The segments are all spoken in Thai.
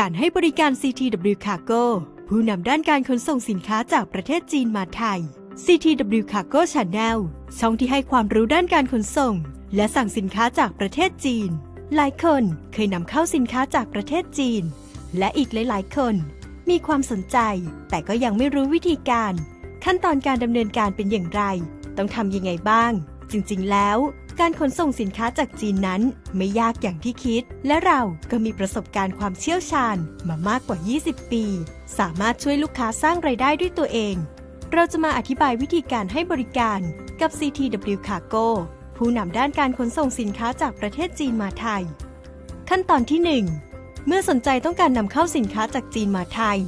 การให้บริการ CTW Cargo ผู้นำด้านการขนส่งสินค้าจากประเทศจีนมาไทย CTW Cargo Channel ช่องที่ให้ความรู้ด้านการขนส่ง และสั่งสินค้าจากประเทศจีน หลายคนเคยนำเข้าสินค้าจากประเทศจีน และอีกหลาย ๆ คน มีความสนใจ แต่ก็ยังไม่รู้วิธีการ ขั้นตอนการดำเนินการเป็นอย่างไร ต้องทำยังไงบ้าง จริง ๆ แล้ว การขนส่งสินค้าจากจีนนั้นไม่ยากอย่างที่คิด และเราก็มีประสบการณ์ความเชี่ยวชาญมามากกว่า 20 ปี สามารถช่วยลูกค้าสร้างไรายได้ด้วยตัวเอง เราจะมาอธิบายวิธีการให้บริการกับ CTW Cargo ผู้นำด้านการขนส่งสินค้าจากประเทศจีนมาไทย ขั้นตอนที่ 1 เมื่อสนใจต้องการนำเข้าสินค้าจากจีนมาไทย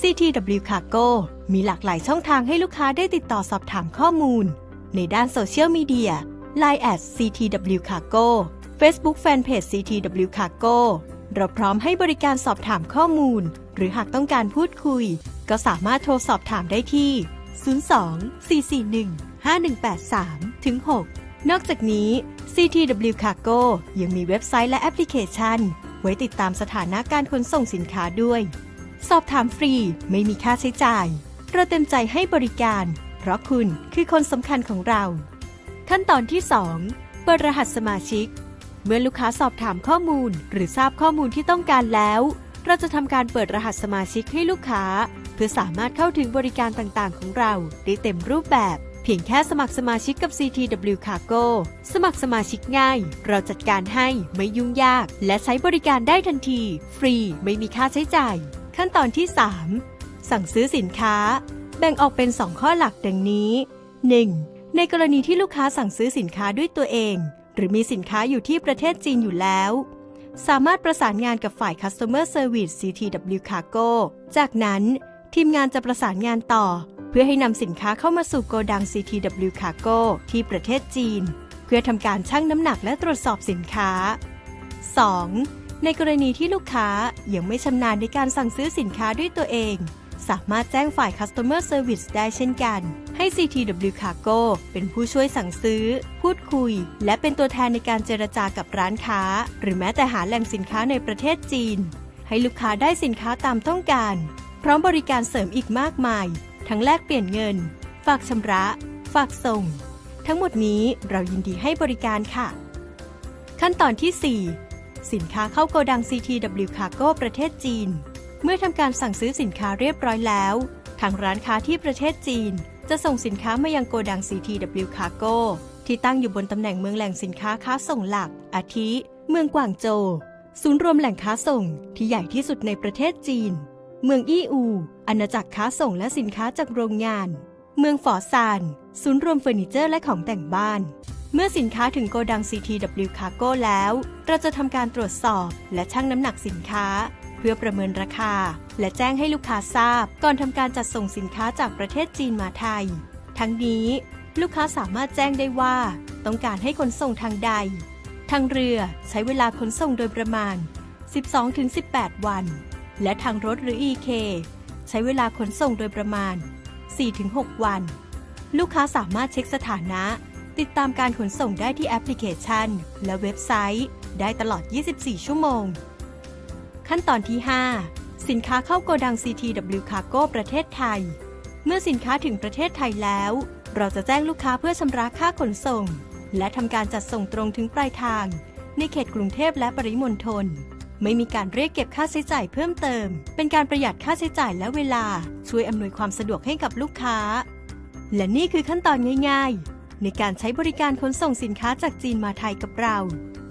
CTW Cargo มีหลากหลายช่องทางให้ลูกค้าได้ติดต่อสอบถามข้อมูล ในด้านโซเชียลมีเดีย Line at CTW Cargo Facebook Fanpage CTW Cargo เราพร้อมให้บริการสอบถามข้อมูล หรือหากต้องการพูดคุย ก็สามารถโทรสอบถามได้ที่ 02 441 5183ถึง6นอกจากนี้ CTW Cargo ยังมีเว็บไซต์และแอปพลิเคชัน ไว้ติดตามสถานะการขนส่งสินค้าด้วย สอบถามฟรีไม่มีค่าใช้จ่าย เราเต็มใจให้บริการ เพราะคุณคือคนสำคัญของเรา ขั้นตอนที่ 2 เปิดรหัสสมาชิก เมื่อลูกค้าสอบถามข้อมูล หรือทราบข้อมูลที่ต้องการแล้ว เราจะทำการเปิดรหัสสมาชิกให้ลูกค้า เพื่อสามารถเข้าถึงบริการต่างๆ ของเราได้เต็มรูปแบบ เพียงแค่สมัครสมาชิกกับ CTW Cargo สมัครสมาชิกง่าย เราจัดการให้ไม่ยุ่งยาก และใช้บริการได้ทันที ฟรีไม่มีค่าใช้จ่าย ขั้นตอนที่ 3 สั่งซื้อสินค้า แบ่งออกเป็น 2 ข้อหลักดังนี้ 1. ในกรณีที่ลูกค้าสั่งซื้อสินค้าด้วยตัวเอง หรือมีสินค้าอยู่ที่ประเทศจีนอยู่แล้ว สามารถประสานงานกับฝ่าย Customer Service CTW Cargo จากนั้น ทีมงานจะประสานงานต่อ เพื่อให้นำสินค้าเข้ามาสู่โกดัง CTW Cargo ที่ประเทศจีน เพื่อทำการชั่งน้ำหนักและตรวจสอบสินค้า 2. ในกรณีที่ลูกค้ายังไม่ชำนาญในการสั่งซื้อสินค้าด้วยตัวเอง สามารถแจ้งฝ่าย Customer Service ได้เช่นกัน ให้ CTW Cargo เป็นผู้ช่วยสั่งซื้อ พูดคุย และเป็นตัวแทนในการเจรจากับร้านค้า หรือแม้แต่หาแหล่งสินค้าในประเทศจีน ให้ลูกค้าได้สินค้าตามต้องการ พร้อมบริการเสริมอีกมากมาย ทั้งแลกเปลี่ยนเงิน ฝากชำระ ฝากส่ง ทั้งหมดนี้เรายินดีให้บริการค่ะ ขั้นตอนที่ 4 สินค้าเข้าโกดัง CTW Cargo ประเทศจีน เมื่อทำการสั่งซื้อสินค้าเรียบร้อยแล้ว ทางร้านค้าที่ประเทศจีน จะส่งสินค้ามายังโกดัง CTW Cargo ที่ตั้งอยู่บนตำแหน่งเมืองแหล่งสินค้าค้าส่งหลัก อาทิ เมืองกวางโจวศูนย์รวมแหล่งค้าส่งที่ใหญ่ที่สุดในประเทศจีน เมืองอี้อู อาณาจักรค้าส่งและสินค้าจากโรงงาน เมืองฝอซาน ศูนย์รวมเฟอร์นิเจอร์และของแต่งบ้าน เมื่อสินค้าถึงโกดัง CTW Cargo แล้ว เราจะทำการตรวจสอบและชั่งน้ำหนักสินค้า เพื่อประเมินราคา และแจ้งให้ลูกค้าทราบ ก่อนทำการจัดส่งสินค้าจากประเทศจีนมาไทย ทั้งนี้ ลูกค้าสามารถแจ้งได้ว่า ต้องการให้ขนส่งทางใด ทางเรือใช้เวลาขนส่งโดยประมาณ 12-18 วัน และทางรถหรือ EK ใช้เวลาขนส่งโดยประมาณ 4-6 วัน ลูกค้าสามารถเช็คสถานะ ติดตามการขนส่งได้ที่แอปพลิเคชัน และเว็บไซต์ ได้ตลอด 24 ชั่วโมง ขั้นตอนที่ 5 สินค้าเข้าโกดัง CTW Cargo ประเทศไทย เมื่อสินค้าถึงประเทศไทยแล้ว เราจะแจ้งลูกค้าเพื่อชำระค่าขนส่ง และทำการจัดส่งตรงถึงปลายทาง ในเขตกรุงเทพและปริมณฑลไม่มีการเรียกเก็บค่าใช้จ่ายเพิ่มเติม เป็นการประหยัดค่าใช้จ่ายและเวลา ช่วยอำนวยความสะดวกให้กับลูกค้า และนี่คือขั้นตอนง่ายๆ ในการใช้บริการขนส่งสินค้าจากจีนมาไทยกับเรา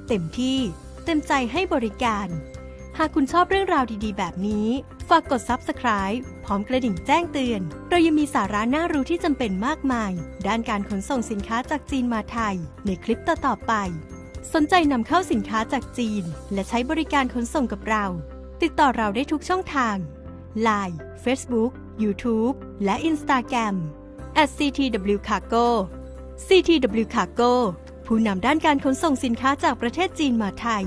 เต็มที่ เต็มใจให้บริการ หากคุณชอบเรื่องราวดีๆ แบบนี้ ฝากกด Subscribe พร้อมกระดิ่งแจ้งเตือน เรายังมีสาระน่ารู้ที่จำเป็นมากมาย ด้านการขนส่งสินค้าจากจีนมาไทย ในคลิปต่อๆไป สนใจนำเข้าสินค้าจากจีน และใช้บริการขนส่งกับเรา ติดต่อเราได้ทุกช่องทาง Line Facebook YouTube และ Instagram @ctw cargo CTW Cargo ผู้นำด้านการขนส่งสินค้าจากประเทศจีนมาไทย